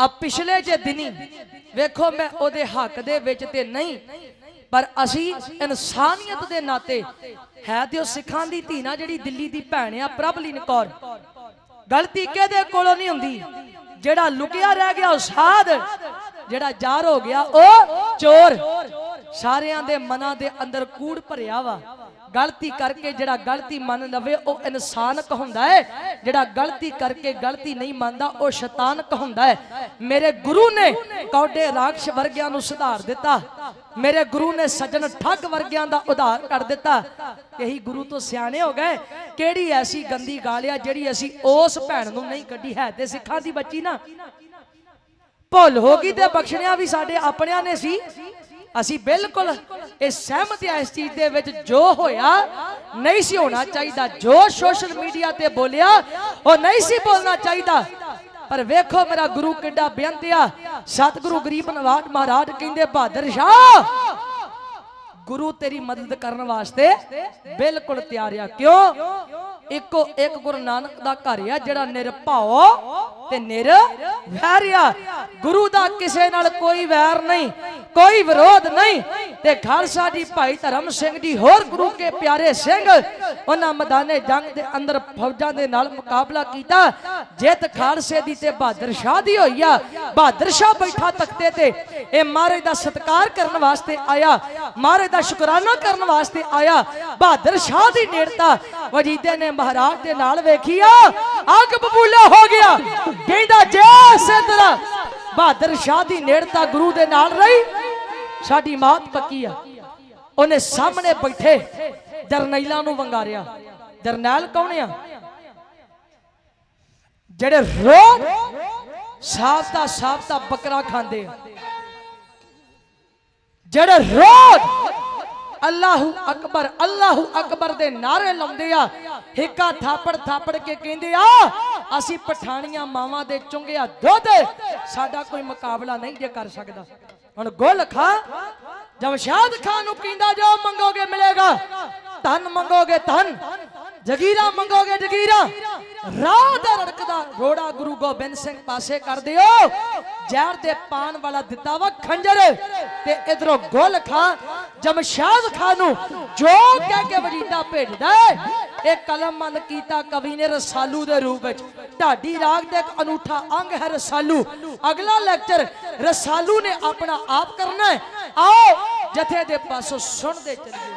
ਆ ਪਿਛਲੇ ਜੇ ਦਿਨੀ ਵੇਖੋ ਮੈਂ ਉਹਦੇ ਹੱਕ ਦੇ ਵਿੱਚ ਤੇ ਨਹੀਂ, ਪਰ ਅਸੀਂ ਇਨਸਾਨੀਅਤ ਦੇ ਨਾਤੇ ਹੈ ਤੇ ਉਹ ਸਿੱਖਾਂ ਦੀ ਧੀ ਨਾ ਜਿਹੜੀ ਦਿੱਲੀ ਦੀ ਭੈਣ ਆ ਪ੍ਰਭਲੀਨ ਕੌਰ। ਗਲਤੀ ਕਿਹਦੇ ਕੋਲੋਂ ਨਹੀਂ ਹੁੰਦੀ? ਜਿਹੜਾ ਲੁਕਿਆ ਰਹਿ ਗਿਆ ਉਹ ਸਾਧ, ਜਿਹੜਾ ਜ਼ਾਰ ਹੋ ਗਿਆ ਉਹ ਚੋਰ। ਸਾਰਿਆਂ ਦੇ ਮਨਾਂ ਦੇ ਅੰਦਰ ਕੂੜ ਭਰਿਆ ਵਾ। ਗਲਤੀ ਕਰਕੇ ਜਿਹੜਾ ਗਲਤੀ ਮੰਨ ਲਵੇ, ਉਹ ਇਨਸਾਨ ਕਹਾਉਂਦਾ ਹੈ। ਜਿਹੜਾ ਗਲਤੀ ਕਰਕੇ ਗਲਤੀ ਨਹੀਂ ਮੰਨਦਾ, ਉਹ ਸ਼ੈਤਾਨ ਕਹਾਉਂਦਾ ਹੈ। ਮੇਰੇ ਗੁਰੂ ਨੇ ਕੌਡੇ ਰਾਖਸ਼ ਵਰਗਿਆਂ ਨੂੰ ਸੁਧਾਰ ਦਿੱਤਾ। ਮੇਰੇ ਗੁਰੂ ਨੇ ਸੱਜਣ ਠੱਗ ਵਰਗਿਆਂ ਦਾ ਉਧਾਰ ਕਰ ਦਿੱਤਾ। ਇਹੀ ਗੁਰੂ ਤੋਂ ਸਿਆਣੇ ਹੋ ਗਏ। ਕਿਹੜੀ ਐਸੀ ਗੰਦੀ ਗਾਲ ਆ ਜਿਹੜੀ ਅਸੀਂ ਉਸ ਭੈਣ ਨੂੰ ਨਹੀਂ ਕੱਢੀ? ਹੈ ਤੇ ਸਿੱਖਾਂ ਦੀ ਬੱਚੀ ਨਾ। ਭੁੱਲ ਹੋ ਗਈ ਤੇ ਬਖਸ਼ਣਿਆ ਵੀ ਸਾਡੇ ਆਪਣਿਆਂ ਨੇ ਸੀ। ਅਸੀਂ ਬਿਲਕੁਲ ਇਹ ਸਹਿਮਤ ਆ ਇਸ ਚੀਜ਼ ਦੇ ਵਿੱਚ ਜੋ ਹੋਇਆ, ਨਹੀਂ ਸੀ ਹੋਣਾ ਚਾਹੀਦਾ। ਜੋ ਸੋਸ਼ਲ ਮੀਡੀਆ ਤੇ ਬੋਲਿਆ, ਉਹ ਨਹੀਂ ਸੀ ਬੋਲਣਾ ਚਾਹੀਦਾ। ਪਰ ਵੇਖੋ ਮੇਰਾ ਗੁਰੂ ਕਿੱਡਾ ਬੇਅੰਤ ਆ। ਸਤਿਗੁਰੂ ਗਰੀਬ ਨਵਾਜ ਮਹਾਰਾਜ ਕਹਿੰਦੇ, ਬਹਾਦਰ ਸ਼ਾਹ, ਗੁਰੂ ਤੇਰੀ ਮਦਦ ਕਰਨ ਵਾਸਤੇ ਬਿਲਕੁਲ ਤਿਆਰ ਆ। ਕਿਉਂ? ਇੱਕੋ ਇੱਕ ਗੁਰੂ ਨਾਨਕ ਦਾ ਘਰ ਆ, ਜਿਹੜਾ ਨਿਰਭਉ ਤੇ ਨਿਰ ਵੈਰਿਆ ਗੁਰੂ ਦਾ ਕਿਸੇ ਨਾਲ ਕੋਈ ਵੈਰ ਨਹੀਂ। ਕੋਈ ਵਿਰੋਧ ਨਹੀਂ। ਤੇ ਖਾਲਸਾ ਜੀ ਭਾਈ ਧਰਮ ਸਿੰਘ ਜੀ ਹੋਰ ਗੁਰੂ ਕੇ ਪਿਆਰੇ ਸਿੰਘ, ਉਹਨਾਂ ਮੈਦਾਨੇ ਜੰਗ ਦੇ ਅੰਦਰ ਫੌਜਾਂ ਦੇ ਨਾਲ ਮੁਕਾਬਲਾ ਕੀਤਾ। ਜਿੱਤ ਖਾਲਸੇ ਦੀ ਤੇ ਬਹਾਦਰ ਸ਼ਾਹ ਦੀ ਹੋਈ ਆ। ਬਹਾਦਰ ਸ਼ਾਹ ਬੈਠਾ ਤਖਤੇ ਤੇ। ਇਹ ਮਹਾਰਾਜ ਦਾ ਸਤਿਕਾਰ ਕਰਨ ਵਾਸਤੇ ਆਇਆ। ਮਹਾਰਾਜ ਦਾ ਸ਼ੁਕਰਾਨਾ ਕਰਨ ਵਾਸਤੇ ਆਇਆ। ਬਹਾਦਰ ਸ਼ਾਹ ਦੀ ਨੇੜਤਾ। ਵਜੀਦੇ ਨੇ ਮਹਾਰਾਜ ਦੇ ਨਾਲ ਵੇਖੀ ਆ ਅੱਗ ਬਬੂਲਾ ਹੋ ਗਿਆ। ਕਹਿੰਦਾ, ਜੇ ਸਿੱਧਰਾ ਬਹਾਦਰ ਸ਼ਾਹ ਦੀ ਨੇੜਤਾ ਗੁਰੂ ਦੇ ਨਾਲ ਰਹੀ। ਸਾਡੀ ਮਾਤ ਪੱਕੀ ਆ। ਉਹਨੇ ਸਾਹਮਣੇ ਬੈਠੇ ਜਰਨੈਲਾਂ ਨੂੰ ਵੰਗਾਰਿਆ। ਜਰਨੈਲ ਕੌਣ ਆ? ਜਿਹੜੇ ਰੋਜ਼ ਸਾਫਤਾ ਸਾਫਤਾ ਬੱਕਰਾ ਖਾਂਦੇ ਆ। ਜਿਹੜੇ ਰੋਜ਼ ਅੱਲਾਹੂ ਅਕਬਰ ਅੱਲਾਹੂ ਅਕਬਰ ਦੇ ਨਾਰੇ ਲਾਉਂਦੇ ਆ, ਹਿੱਕਾ ਥਾਪੜ ਥਾਪੜ ਕੇ ਕਹਿੰਦੇ ਆ, ਅਸੀਂ ਪਠਾਣੀਆਂ ਮਾਵਾਂ ਦੇ ਚੁੰਗਿਆ ਦੁੱਧ, ਸਾਡਾ ਕੋਈ ਮੁਕਾਬਲਾ ਨਹੀਂ ਜੇ ਕਰ ਸਕਦਾ। ਹੁਣ ਗੁਲ ਖਾ, ਜਮਸ਼ਾਦ ਖਾਨ ਨੂੰ ਕਹਿੰਦਾ ਜੋ ਮੰਗੋਗੇ ਮਿਲੇਗਾ। ਧਨ ਮੰਗੋਗੇ ਧਨ, ਜਗੀਰਾ ਮੰਗੋਗੇ ਜਗੀਰਾ। ਰਾਹ ਦਾ ਰੜਕਦਾ ਘੋੜਾ ਗੁਰੂ ਗੋਬਿੰਦ ਸਿੰਘ ਪਾਸੇ ਕਰ ਦਿਓ। ਜ਼ਹਿਰ ਦੇ ਪਾਣ ਵਾਲਾ ਦਿੱਤਾ ਵਾ ਖੰਜਰ ਤੇ ਇਧਰੋਂ ਗੁਲ ਖਾ ਜਮਸ਼ਾਦ ਖਾਨ ਨੂੰ ਜੋ ਕਹਿ ਕੇ ਵਜੀਦਾ ਭੇਜਦਾ ਇਹ ਕਲਮਬੰਦ ਕੀਤਾ ਕਵੀ ਨੇ ਰਸਾਲੂ ਦੇ ਰੂਪ ਵਿੱਚ। ਢਾਡੀ ਰਾਗ ਦਾ ਇੱਕ ਅਨੂਠਾ ਅੰਗ ਹੈ ਰਸਾਲੂ। ਅਗਲਾ ਲੈਕਚਰ ਰਸਾਲੂ ਨੇ ਆਪਣਾ ਆਪ ਕਰਨਾ ਹੈ। ਆਓ ਜਥੇ ਦੇ ਪਾਸੋਂ ਸੁਣਦੇ ਚੱਲੀਏ।